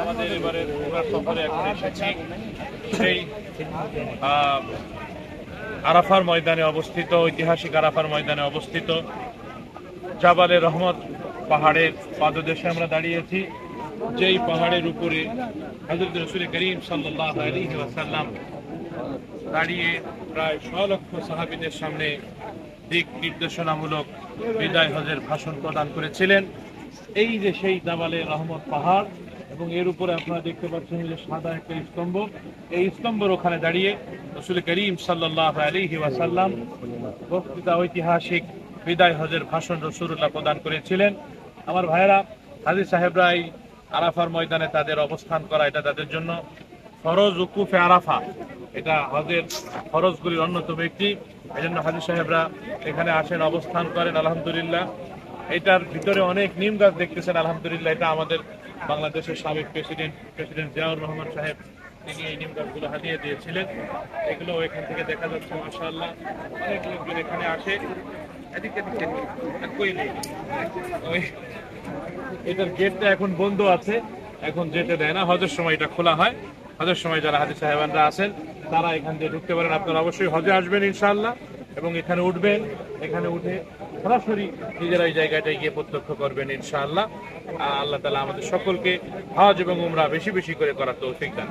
আমাদের এবারে সফরে এখন এসেছি। সেই আরাফার ময়দানে অবস্থিত, ঐতিহাসিক আরাফার ময়দানে অবস্থিত জাবালে রহমত পাহাড়ের পাদদেশে আমরা দাঁড়িয়েছি। যেই পাহাড়ের উপরে হজরত রসুল করিম ওয়াসাল্লাম দাঁড়িয়ে প্রায় ছ লক্ষ সাহাবিদের সামনে দিক নির্দেশনামূলক বিদায় হজের ভাষণ প্রদান করেছিলেন। এই যে সেই দাবালে রহমত পাহাড় এবং এর উপরে আপনারা দেখতে পাচ্ছেন যে সাদা একটা স্তম্ভ। এই স্তম্ভের ওখানে দাঁড়িয়ে রসুল করিম সাল্লাহ আলিহি ওয়াসাল্লাম বক্তৃতা ঐতিহাসিক বিদায় হজের ভাষণ রসুল্লাহ প্রদান করেছিলেন। আমার ভাইয়েরা হাজির সাহেবরা এই আরাফার ময়দানে তাদের অবস্থান করা এটা তাদের জন্য ফরজ উকুফে আরাফা। এটা হজের ফরজগুলির অন্যতম একটি। এই জন্য হাজির সাহেবরা এখানে আসেন, অবস্থান করেন, আলহামদুলিল্লাহ। এটার ভিতরে অনেক নিম গাছ দেখতেছেন, আলহামদুলিল্লাহ। এটা আমাদের বাংলাদেশের সাবেক প্রেসিডেন্ট প্রেসিডেন্ট জিয়াউর রহমান সাহেব, তিনি এই নিম হাতিয়ে দিয়েছিলেন। এগুলো এখান থেকে দেখা যাচ্ছে, মাশাআল্লাহ। অনেক লোকজন এখানে আসে। এদিকে কই নেই। এটার গেটটা এখন বন্ধ আছে। এখন যেতে দেয় না। হজের সময় এটা খোলা হয়। হজের সময় যারা হাজির সাহেবানরা আছেন, তারা এখান দিয়ে ঢুকতে পারেন। আপনারা অবশ্যই হজে আসবেন ইনশাল্লাহ এবং এখানে উঠবেন। এখানে উঠে সরাসরি নিজেরা এই জায়গাটায় গিয়ে প্রত্যক্ষ করবেন, ইনশাআল্লাহ। আল্লাহ তালা আমাদের সকলকে হজ এবং উমরা বেশি বেশি করে করার তৌফিক দান।